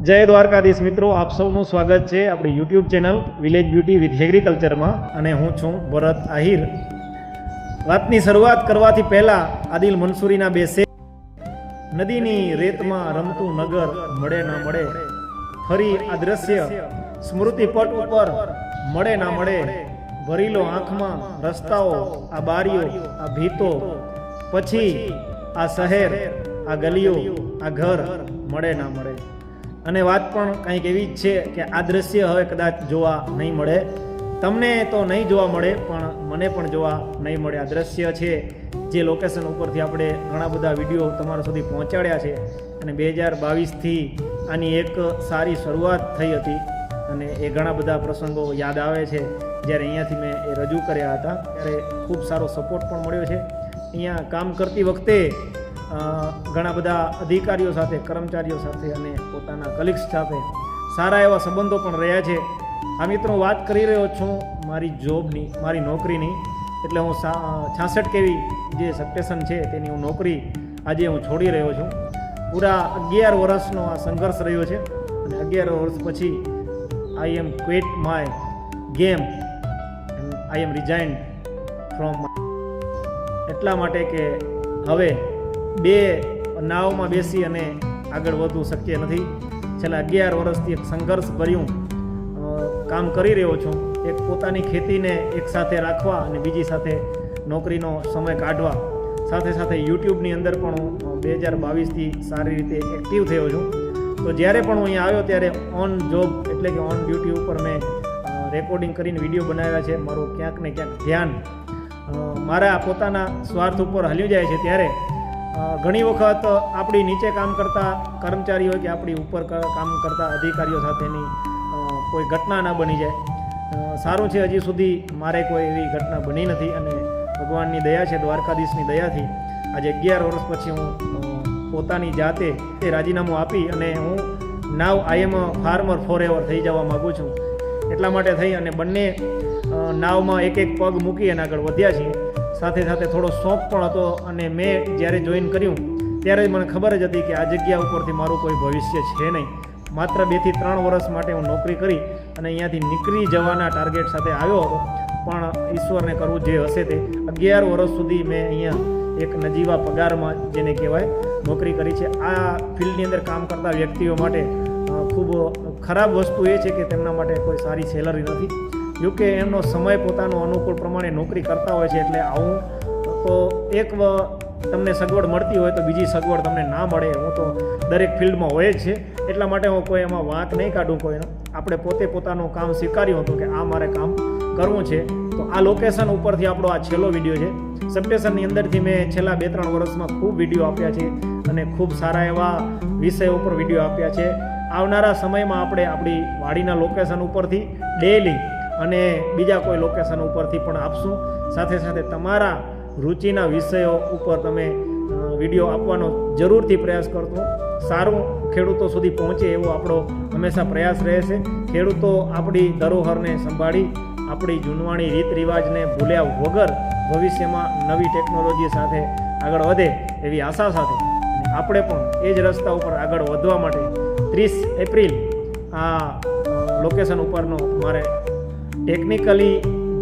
જય દ્વારકાધીશ મિત્રો, આપ સૌનું સ્વાગત છે આપણી YouTube channel village beauty with એગ્રીકલ્ચરમાં અને હું છું ભરત આહિર. વાતની શરૂઆત કરવાથી પહેલા આદિલ મનસુરીના બે શેર નદીની રેતમાં રમતું નગર મળે ના મળે, ફરી આ દ્રશ્ય સ્મૃતિ પટ ઉપર મળે ના મળે, ભરીલો આંખમાં રસ્તાઓ, આ બારીઓ, આ ભીતો, પછી આ શહેર, આ ગલીઓ, આ ઘર મળે ના મળે. અને વાત પણ કંઈક એવી જ છે કે આ દ્રશ્ય હવે કદાચ જોવા નહીં મળે. તમને તો નહીં જોવા મળે, પણ મને પણ જોવા નહીં મળે. આ દ્રશ્ય છે જે લોકેશન ઉપરથી આપણે ઘણા બધા વીડિયો તમારા સુધી પહોંચાડ્યા છે. અને બે હજાર બાવીસથી આની એક સારી શરૂઆત થઈ હતી અને એ ઘણા બધા પ્રસંગો યાદ આવે છે. જ્યારે અહીંયાથી મેં એ રજૂ કર્યા હતા, ત્યારે ખૂબ સારો સપોર્ટ પણ મળ્યો છે. અહીંયા કામ કરતી વખતે ઘણા બધા અધિકારીઓ સાથે, કર્મચારીઓ સાથે અને પોતાના કલીગ્સ સાથે સારા એવા સંબંધો પણ રહ્યા છે. આ મિત્રો વાત કરી રહ્યો છું મારી જોબની, મારી નોકરીની. એટલે હું છાસઠ કેવી જે સબસ્ટેશન છે તેની હું નોકરી આજે હું છોડી રહ્યો છું. પૂરા અગિયાર વર્ષનો આ સંઘર્ષ રહ્યો છે અને અગિયાર વર્ષ પછી I am quit my game I am resign from એટલા માટે કે હવે બે નાવમાં બેસી અને આગળ વધવું શક્ય નથી. છેલ્લા અગિયાર વર્ષથી એક સંઘર્ષ ભર્યું કામ કરી રહ્યો છું. એક પોતાની ખેતીને એક સાથે રાખવા અને બીજી સાથે નોકરીનો સમય કાઢવા. સાથે સાથે યુટ્યુબની અંદર પણ હું બે હજાર બાવીસથી સારી રીતે એક્ટિવ થયો છું. તો જ્યારે પણ હું અહીંયા આવ્યો ત્યારે ઓન જોબ એટલે કે ઓન ડ્યુટી ઉપર મેં રેકોર્ડિંગ કરીને વીડિયો બનાવ્યા છે. મારું ક્યાંક ને ક્યાંક ધ્યાન મારા પોતાના સ્વાર્થ ઉપર હલ્યું જાય છે. ત્યારે ઘણી વખત આપણી નીચે કામ કરતા કર્મચારીઓ કે આપણી ઉપર કામ કરતા અધિકારીઓ સાથેની કોઈ ઘટના ના બની જાય. સારું છે હજી સુધી મારે કોઈ એવી ઘટના બની નથી અને ભગવાનની દયા છે, દ્વારકાધીશની દયાથી. આજે અગિયાર વર્ષ પછી હું પોતાની જાતે તે રાજીનામું આપી અને હું now I am farmer forever થઈ જવા માગું છું. એટલા માટે થઈ અને બંને નાવમાં એક એક પગ મૂકી અને આગળ વધ્યા છીએ. સાથે સાથે થોડો શોખ પણ હતો અને મેં જ્યારે જોઈન કર્યું, ત્યારે જ મને ખબર જ હતી કે આ જગ્યા ઉપરથી મારું કોઈ ભવિષ્ય છે નહીં. માત્ર બેથી ત્રણ વર્ષ માટે હું નોકરી કરી અને અહીંયાથી નીકળી જવાના ટાર્ગેટ સાથે આવ્યો હતો. પણ ઈશ્વરને કરવું જે હશે તે અગિયાર વર્ષ સુધી મેં અહીંયા એક નજીવા પગારમાં, જેને કહેવાય, નોકરી કરી છે. આ ફિલ્ડની અંદર કામ કરતા વ્યક્તિઓ માટે ખૂબ ખરાબ વસ્તુ એ છે કે તેમના માટે કોઈ સારી સેલરી નથી. જોકે એમનો સમય પોતાનો અનુકૂળ પ્રમાણે નોકરી કરતા હોય છે એટલે આવું, તો એક તમને સગવડ મળતી હોય તો બીજી સગવડ તમને ના મળે, હું તો દરેક ફિલ્ડમાં હોય જ છે. એટલા માટે હું કોઈ એમાં વાંક નહીં કાઢું કોઈનો. આપણે પોતે પોતાનું કામ સ્વીકાર્યું હતું કે આ મારે કામ કરવું છે. તો આ લોકેશન ઉપરથી આપણો આ છેલ્લો વીડિયો છે. સબસ્ટેશનની અંદરથી મેં છેલ્લા બે ત્રણ વર્ષમાં ખૂબ વીડિયો આપ્યા છે અને ખૂબ સારા એવા વિષય ઉપર વીડિયો આપ્યા છે. આવનારા સમયમાં આપણે આપણી વાડીના લોકેશન ઉપરથી ડેલી અને બીજા કોઈ લોકેશન ઉપરથી પણ આપશું. સાથે સાથે તમારા રુચિના વિષયો ઉપર તમે વીડિયો આપવાનો જરૂરથી પ્રયાસ કરતો સારું ખેડૂતો સુધી પહોંચે એવો આપણો હંમેશા પ્રયાસ રહે છે ખેડૂતો આપણી ધરોહરને સંભાળી, આપણી જૂનવાણી રીત રિવાજને ભૂલ્યા વગર ભવિષ્યમાં નવી ટેકનોલોજી સાથે આગળ વધે એવી આશા સાથે આપણે પણ એ જ રસ્તા ઉપર આગળ વધવા માટે ત્રીસ એપ્રિલ આ લોકેશન ઉપરનો મારે ટેકનિકલી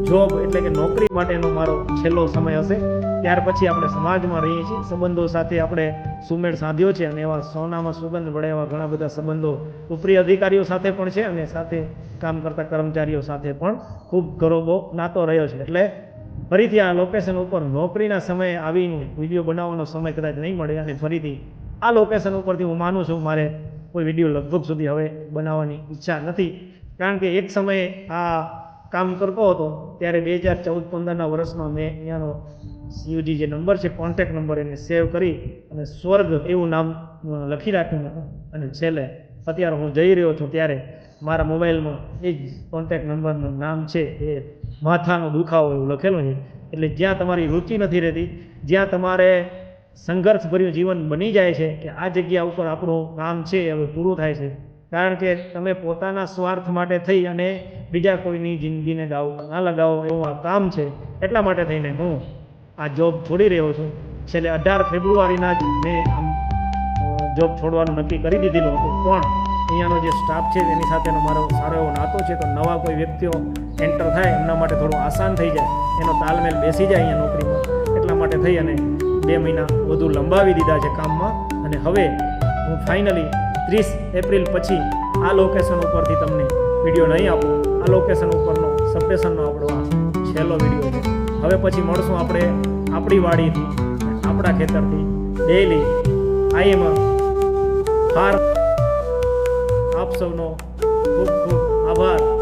જોબ એટલે કે નોકરી માટેનો મારો છેલ્લો સમય હશે. ત્યાર પછી આપણે સમાજમાં રહીએ છીએ. સંબંધો સાથે આપણે સુમેળ સાધ્યો છે અને એવા સોનામાં સુગંધ વડે એવા ઘણા બધા સંબંધો ઉપરી અધિકારીઓ સાથે પણ છે અને સાથે કામ કરતા કર્મચારીઓ સાથે પણ ખૂબ ગરોબો નાતો રહ્યો છે. એટલે ફરીથી આ લોકેશન ઉપર નોકરીના સમયે આવીને વીડિયો બનાવવાનો સમય કદાચ નહીં મળે અને ફરીથી આ લોકેશન ઉપરથી હું માનું છું મારે કોઈ વીડિયો લગભગ સુધી હવે બનાવવાની ઈચ્છા નથી. કારણ કે એક સમયે આ કામ કરતો હતો, ત્યારે બે હજાર ચૌદ પંદરના વર્ષમાં મેં અહીંયાનો સીયુજી જે નંબર છે કોન્ટેક્ટ નંબર એને સેવ કરી અને સ્વર્ગ એવું નામ લખી રાખ્યું અને છેલ્લે અત્યારે હું જઈ રહ્યો છું ત્યારે મારા મોબાઈલમાં એ જ કોન્ટેક નંબરનું નામ છે, એ માથાનો દુખાવો એવું લખેલું છે. એટલે જ્યાં તમારી રુચિ નથી રહેતી, જ્યાં તમારે સંઘર્ષભર્યું જીવન બની જાય છે, કે આ જગ્યા ઉપર આપણું કામ છે હવે પૂરું થાય છે કારણ કે તમે પોતાના સ્વાર્થ માટે થઈ અને બીજા કોઈની જિંદગીને ગાવ ના લગાવો એવું આ કામ છે. એટલા માટે થઈને હું આ જોબ છોડી રહ્યો છું. છેલ્લે અઢાર ફેબ્રુઆરીના જ મેં જોબ છોડવાનું નક્કી કરી દીધેલું હતું. પણ અહીંયાનો જે સ્ટાફ છે એની સાથેનો મારો સારો એવો નાતો છે તો નવા કોઈ વ્યક્તિઓ એન્ટર થાય એમના માટે થોડું આસાન થઈ જાય. એનો તાલમેલ બેસી જાય અહીંયા નોકરીમાં. એટલા માટે થઈ અને બે મહિના વધુ લંબાવી દીધા છે કામમાં. અને હવે હું ફાઇનલી ત્રીસ એપ્રિલ પછી આ લોકેશન ઉપરથી તમને વીડિયો નહીં આપું. આ લોકેશન ઉપરનો સબસ્ટેશનનો આપણો આ છેલ્લો વીડિયો છે. હવે પછી મળશું આપણે આપણી વાડીથી આપણા ખેતરથી ડેઈલી આઈ એમ ફાર આપ સૌનો ખૂબ ખૂબ આભાર.